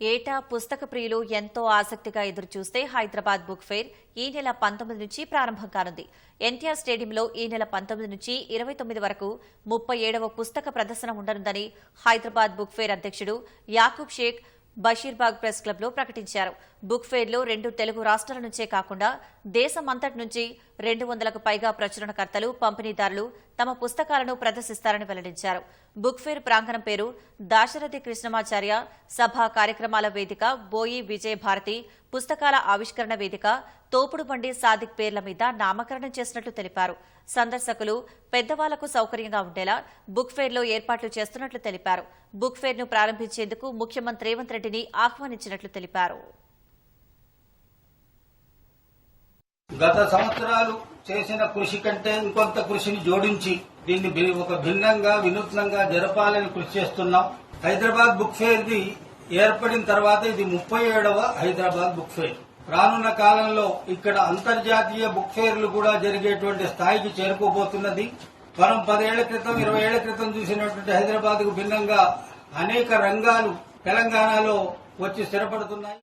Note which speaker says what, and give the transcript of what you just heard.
Speaker 1: ఏటా పుస్తక ప్రియులు ఎంతో ఆసక్తిగా ఎదురుచూస్తే హైదరాబాద్ బుక్ ఫెయిర్ ఈ నెల పంతొమ్మిది నుంచి ప్రారంభం కానుంది. ఎన్టీఆర్ స్టేడియంలో ఈ నెల పంతొమ్మిది నుంచి ఇరవై తొమ్మిది వరకు ముప్పై ఏడవ పుస్తక ప్రదర్శన ఉండనుందని హైదరాబాద్ బుక్ ఫెయిర్ అధ్యక్షుడు యాకూబ్ షేక్ బషీర్బాగ్ ప్రెస్ క్లబ్లో ప్రకటించారు. బుక్ ఫెయిర్లో రెండు తెలుగు రాష్ట్రాల నుంచే కాకుండా దేశమంతటి నుంచి రెండు వందలకు పైగా ప్రచురణకర్తలు పంపిణీదారులు తమ పుస్తకాలను ప్రదర్శిస్తారని వెల్లడించారు. బుక్ ఫెయిర్ ప్రాంగణం పేరు దాశరథి కృష్ణమాచార్య సభ కార్యక్రమాల వేదిక బోయి విజయ భారతి పుస్తకాల ఆవిష్కరణ వేదిక తోపుడు బండి సాదిక్ పేర్ల మీద నామకరణం చేసినట్లు తెలిపారు. సందర్శకులు పెద్దవాళ్ళకు సౌకర్యంగా ఉండేలా బుక్ ఫెయిర్లో ఏర్పాట్లు చేస్తున్నట్లు తెలిపారు. బుక్ ఫెయిర్ను ప్రారంభించేందుకు ముఖ్యమంత్రి రేవంత్ రెడ్డిని ఆహ్వానించినట్లు తెలిపారు.
Speaker 2: గత సంవత్సరాలు చేసిన కృషి కంటే ఇంకొంత కృషిని జోడించి దీన్ని ఒక భిన్నంగా వినూత్నంగా జరపాలని కృషి చేస్తున్నాం. హైదరాబాద్ బుక్ ఫెయిర్ ది ఏర్పడిన తర్వాత ఇది ముప్పై ఏడవ హైదరాబాద్ బుక్ ఫెయిర్ రానున్న కాలంలో ఇక్కడ అంతర్జాతీయ బుక్ ఫెయిర్లు కూడా జరిగేటువంటి స్థాయికి చేరుకోబోతున్నది. మనం పదేళ్ళ క్రితం ఇరవై ఏళ్ళ క్రితం చూసినటువంటి హైదరాబాద్కు భిన్నంగా అనేక రంగాలు తెలంగాణలో వచ్చి స్థిరపడుతున్నాయి.